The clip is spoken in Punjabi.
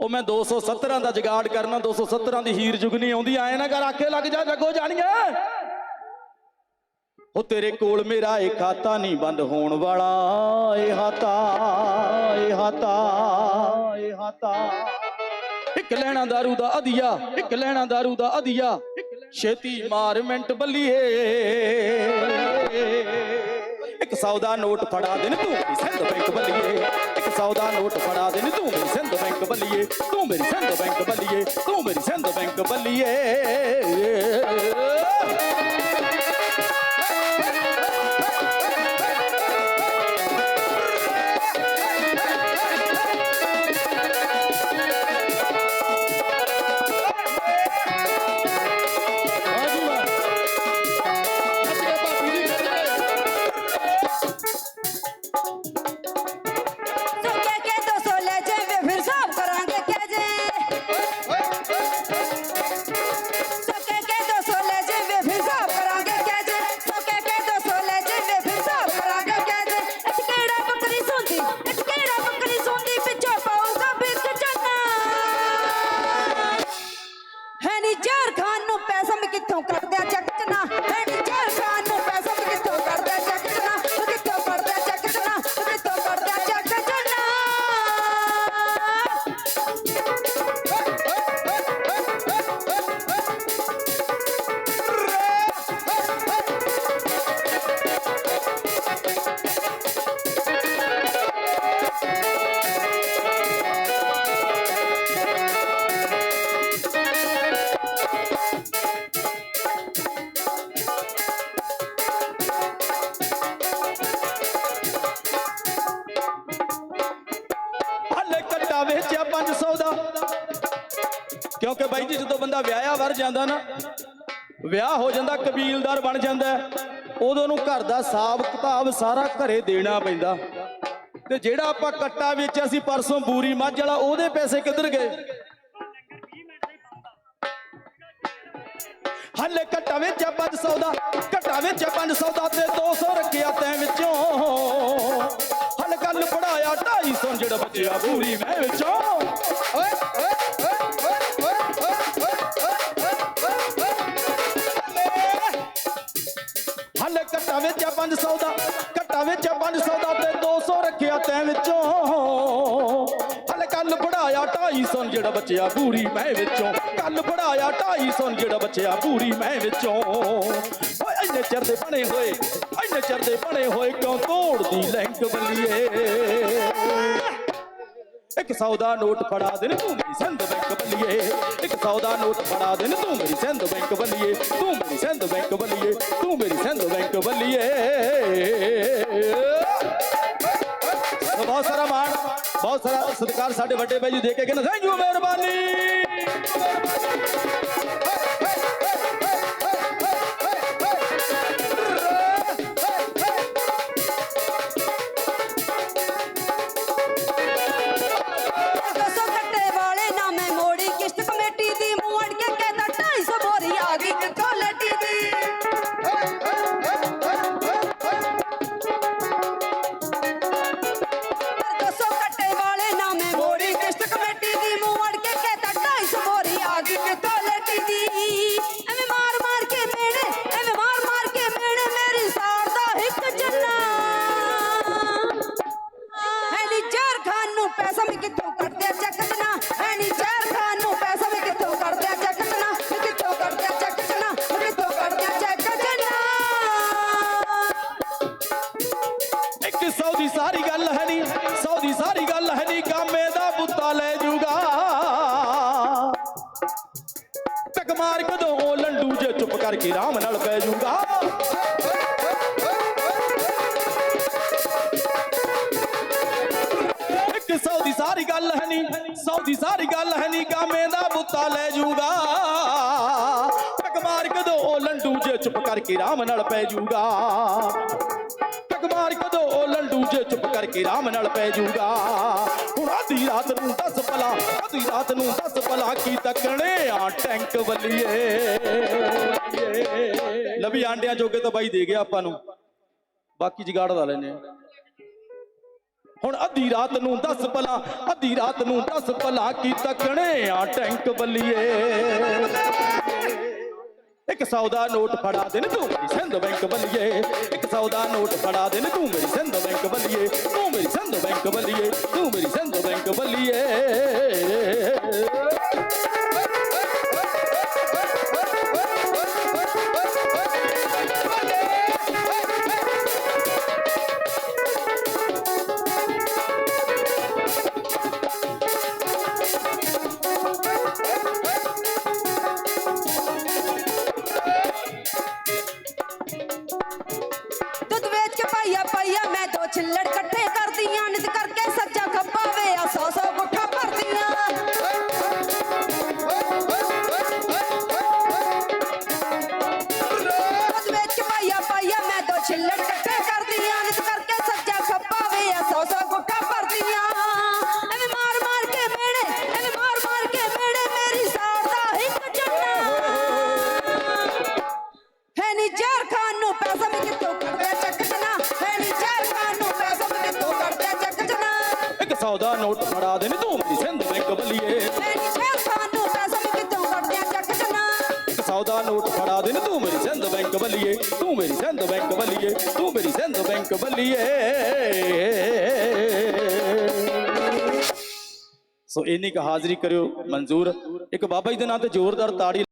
ਉਹ ਮੈਂ 217 ਦਾ ਜਗਾੜ ਕਰਨਾ 217 ਦੀ ਹੀਰ ਜੁਗਨੀ ਆਉਂਦੀ ਆਏ ਨਾ ਕਰ ਆਖੇ ਲੱਗ ਜਾ ਲੱਗੋ ਜਾਣੀਆਂ ਉਹ ਤੇਰੇ ਕੋਲ ਮੇਰਾ ਇਹ ਖਾਤਾ ਨਹੀਂ ਬੰਦ ਹੋਣ ਵਾਲਾ ਇਹ ਹਾਤਾ ਇਹ ਹਾਤਾ ਇਹ ਹਾਤਾ ਇੱਕ ਲੈਣਾ दारू ਦਾ ਅਧੀਆ ਇੱਕ ਲੈਣਾ दारू ਦਾ ਅਧੀਆ ਛੇਤੀ ਮਾਰ ਮਿੰਟ ਬੱਲੀਏ ਇੱਕ ਸੌਦਾ ਨੋਟ ਫੜਾ ਦੇ ਨੀ ਤੂੰ ਮੇਰੀ ਸਿੰਧ ਬੈਂਕ ਬੱਲੀਏ ਇੱਕ ਸੌਦਾ ਨੋਟ ਫੜਾ ਦੇ ਨੀ ਤੂੰ ਮੇਰੀ ਸਿੰਧ ਬੈਂਕ ਬੱਲੀਏ ਤੂੰ ਮੇਰੀ ਸਿੰਧ ਬੈਂਕ ਬੱਲੀਏ ਤੂੰ ਮੇਰੀ ਸਿੰਧ ਬੈਂਕ ਬੱਲੀਏ ਕਿਉਂਕਿ ਬਾਈ ਜੀ, ਜਦੋਂ ਬੰਦਾ ਵਿਆਹਿਆ ਵਰ ਜਾਂਦਾ ਨਾ, ਵਿਆਹ ਹੋ ਜਾਂਦਾ, ਕਬੀਲਦਾਰ ਬਣ ਜਾਂਦਾ ਉਦੋਂ ਨੂੰ ਘਰ ਦਾ ਹਿਸਾਬ ਕਿਤਾਬ ਸਾਰਾ ਘਰੇ ਦੇਣਾ ਪੈਂਦਾ। ਤੇ ਜਿਹੜਾ ਆਪਾਂ ਕੱਟਾ ਵੇਚਿਆ ਸੀ ਪਰਸੋਂ ਬੂਰੀ ਮੱਝ ਵਾਲਾ, ਉਹਦੇ ਪੈਸੇ ਕਿੱਧਰ ਗਏ? ਹੱਲੇ ਕੱਟਾ ਵੇਚਿਆ 500 ਦਾ, ਕੱਟਾ ਵੇਚਿਆ 500 ਦਾ ਤੇ 200 ਰੱਖਿਆ ਤੈਂ ਵਿੱਚੋਂ। ਹੱਲ ਕੱਲ ਪੜਾਇਆ 250 ਜਿਹੜਾ ਬਚਿਆ ਬੂਰੀ ਮੈਂ ਵਿੱਚੋਂ। ਓਏ ਓਏ ਹੱਲੇ ਕੱਟਾ ਵੇਚਿਆ 500 ਦਾ ਕੱਟਾ ਵੇਚਿਆ 500 ਦਾ ਤੇ 200 ਰੱਖਿਆ ਤੈਂ ਵਿੱਚੋਂ। ਹੱਲੇ ਕੱਲ ਪੜਾਇਆ 250 ਜਿਹੜਾ ਬਚਿਆ ਬੂਰੀ ਮੈਂ ਵਿੱਚੋਂ। ਕੱਲ ਪੜਾਇਆ 250 ਜਿਹੜਾ ਬਚਿਆ ਬੂਰੀ ਮੈਂ ਵਿੱਚੋਂ। ਓਏ, ਇੰਨੇ ਚਿਰ ਦੇ ਬਣੇ ਹੋਏ, ਇੰਨੇ ਚਿਰ ਦੇ ਬਣੇ ਹੋਏ ਕਿਉਂ ਤੋੜਦੀ ਲੈਂਕ ਬੱਲੀਏ ਇੱਕ ਸੌਦਾ ਨੋਟ ਫੜਾ ਦੇਣ ਤੂੰ ਮੇਰੀ ਸਿੰਧ ਬੈਂਕ ਬੱਲੀਏ ਇੱਕ ਸੌ ਦਾ ਨੋਟ ਫੜਾ ਦੇ ਤੂੰ ਮੇਰੀ ਸਿੰਧ ਬੈਂਕ ਬੱਲੀਏ ਤੂੰ ਮੇਰੀ ਸਿੰਧ ਬੈਂਕ ਬੱਲੀਏ ਤੂੰ ਮੇਰੀ ਸਿੰਧ ਬੈਂਕ ਬਹੁਤ ਸਾਰਾ ਮਾਣ, ਬਹੁਤ ਸਾਰਾ ਸਤਿਕਾਰ ਸਾਡੇ ਵੱਡੇ ਬਾਈ ਜੀ ਦੇ ਕੇ ਕਹਿੰਦੇ, ਥੈਂਕ ਯੂ, ਮਿਹਰਬਾਨੀ। ਟਕ ਮਾਰ ਕਦੋਂ ਉਹ ਲੰਡੂ ਜੇ ਚੁੱਪ ਕਰਕੇ ਰਾਮ ਨਾਲ ਪੈ ਜੂਗਾ। ਇੱਕ ਸੌ ਦੀ ਸਾਰੀ ਗੱਲ ਹੈ ਨਹੀਂ ਸੌ ਦੀ ਸਾਰੀ ਗੱਲ ਹੈ ਨਹੀਂ ਕਾਮੇ ਦਾ ਬੁੱਤਾ ਲੈ ਜੂਗਾ। ਟਕ ਮਾਰ ਕਦੋਂ ਉਹ ਲੰਡੂ ਜੇ ਚੁੱਪ ਕਰਕੇ ਰਾਮ ਨਾਲ ਪੈ ਜੂਗਾ। ਟਕ ਮਾਰ ਕਦੋਂ ਉਹ ਲੰਡੂ ਜੇ ਚੁੱਪ ਕਰਕੇ ਰਾਮ ਨਾਲ ਪੈ ਜੂਗਾ। ਹੁਣ ਰਾਤ ਨੂੰ 10 ਪਲਾ ਆਧੀ ਰਾਤ ਨੂੰ 10 ਪਲਾ ਕੀ ਤੱਕਣੇ ਆ ਟੈਂਕ ਬੱਲੀਏ ਲਵੀ ਆਂਡਿਆਂ ਜੋਗੇ ਤਾਂ ਬਾਈ ਦੇ ਗਿਆ ਆਪਾਂ ਨੂੰ। ਬਾਕੀ ਜਗਾੜ ਲਾ ਲੈਨੇ ਹੁਣ ਅੱਧੀ ਰਾਤ ਨੂੰ ਦੱਸ ਭਲਾ, ਅੱਧੀ ਰਾਤ ਨੂੰ ਦੱਸ ਭਲਾ ਕੀ ਤੱਕਣੇ ਆ ਟੈਂਕ ਬੱਲੀਏ ਇੱਕ ਸੌ ਦਾ ਨੋਟ ਫੜਾ ਦੇਣ ਤੂੰ ਮੇਰੀ ਸਿੰਧ ਬੈਂਕ ਬੱਲੀਏ ਇੱਕ ਸੌ ਦਾ ਨੋਟ ਫੜਾ ਦੇਣ ਤੂੰ ਮੇਰੀ ਸਿੰਧ ਬੈਂਕ ਬੱਲੀਏ ਤੂੰ ਮੇਰੀ ਸਿੰਧ ਬੈਂਕ ਬੱਲੀਏ ਤੂੰ ਮੇਰੀ ਸਿੰਧ ਬੱਲੀਏ। ਸੌ ਦਾ ਨੋਟ ਫੜਾ ਦੇ ਨੀ ਤੂੰ ਮੇਰੀ ਸਿੰਧ ਬੈਂਕ ਬੱਲੀਏ ਸੌ ਦਾ ਨੋਟ ਫੜਾ ਦੇ ਨੀ ਤੂੰ ਮੇਰੀ ਸਿੰਧ ਬੈਂਕ ਬੱਲੀਏ ਤੂੰ ਮੇਰੀ ਸਿੰਧ ਬੈਂਕ ਬੱਲੀਏ ਤੂੰ ਮੇਰੀ ਸਿੰਧ ਬੈਂਕ ਬੱਲੀਏ ਸੋ ਇੰਨੀ ਕੁ ਹਾਜ਼ਰੀ ਕਰਿਓ ਮਨਜ਼ੂਰ। ਇੱਕ ਬਾਬਾ ਜੀ ਦੇ ਨਾਂ ਤੇ ਜ਼ੋਰਦਾਰ ਤਾੜੀ